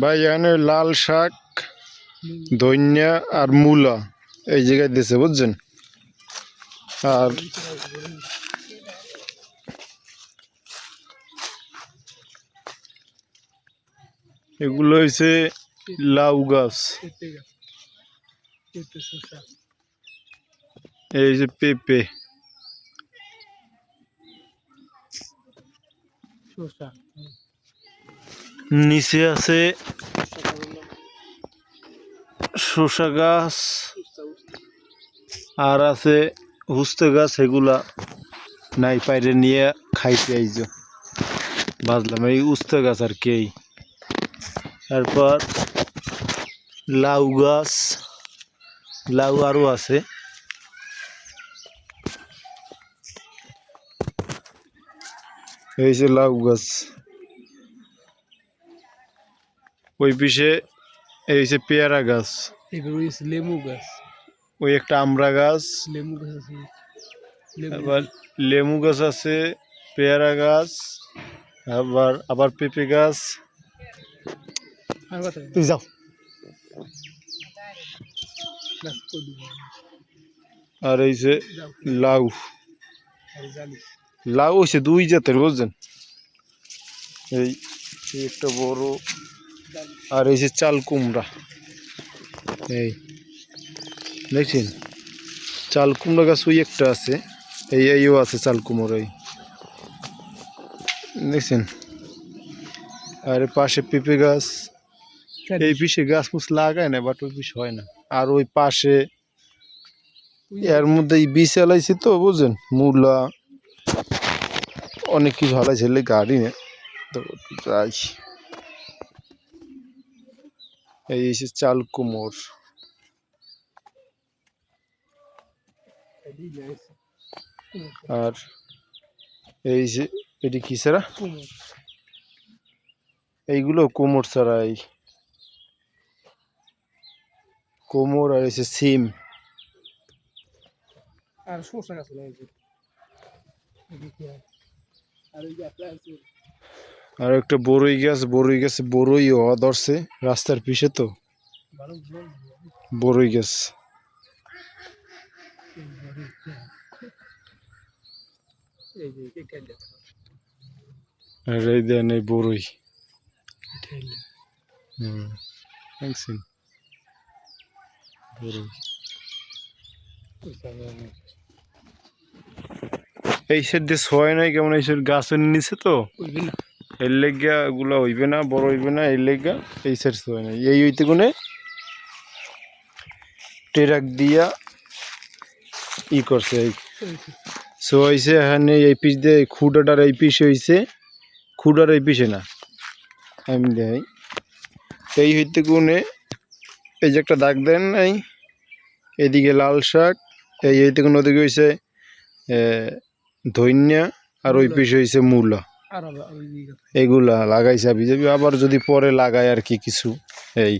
ভাই এখানে লাল শাক, ধনিয়া আর মূলা এই জায়গায় দিয়েছে বুঝছেন? আর এগুলো হয়েছে লাউ গাছ। এই যে পেঁপে। নিচে আছে শসা গাছ, আর আছে হুস্তে গাছ, এগুলা নাই পাইরে নিয়ে খাইতে আইজ। বাজলাম এই উস্তে গাছ আর কি। তারপর লাউ গাছ, লাউ আরও আছে। এই যে লাউ গাছ। ওই পিছে এই যে পেয়ারা গাছ। লেবু গাছ। ওই একটা আমড়া গাছ। লেবু গাছ আছে। আবার লেবু গাছ আছে পেয়ারা গাছ আবার আবার পেঁপে গাছ। আর তুই যাও। আর এই যে লাউ। লাউ হয়েছে দুই জাতের বুঝছেন? এই একটা বড় আর এই যে চাল কুমড়া। এই দেখছেন? চাল কুমড়া গাছ ওই একটা আছে। এই এইও আছে চাল কুমড়ো এই। দেখছেন? আর পাশে পেঁপে গাছ। এই পিসে গাছ মুছ লাগায় না বাট ওই পিস হয় না। আর ওই পাশে এর মধ্যে এই বীজ এলাইছি তো বুঝছেন? মূলা অনেক কিছু হালাইছে গাড়ি নে। তো যাই। এই এসে চাল কুমোর। আর এই যে, এটি কি ছাড়া? এইগুলো কোমর ছাড়া এই কোমর আর এসে সিম। আর শসা গাছ আর একটা বড়ই গাছ বড়ই গাছে বড়ই হওয়া ধরছে রাস্তার পিছে তো। বড়ই গাছ। আর এই এই সাইড দিয়ে ছয় নাই, কেমন এই সাইড গাছের নিচে তো? না এর লেগা এগুলো হইবে না, বড় হইবে না এই লেগা এই সাইড ছয় নাই এই হইতে কোনে ট্রাক দিয়া ই করছে। সো হয়েছে এখানে এই পিস দিয়ে খুঁটাটার এই পিস হয়েছে খুঁটার এই পিসে না। আমি দেয় এই হইতে কোনে এই যে একটা দাগ দেন নাই, এদিকে লাল শাক, এই হইতে কোন ওদিকে হয়েছে ধন্যা আর ওই পিস হয়েছে মূলা। এগুলা লাগাইছে বিজেপি আবার যদি পরে লাগায় আর কি কিছু এই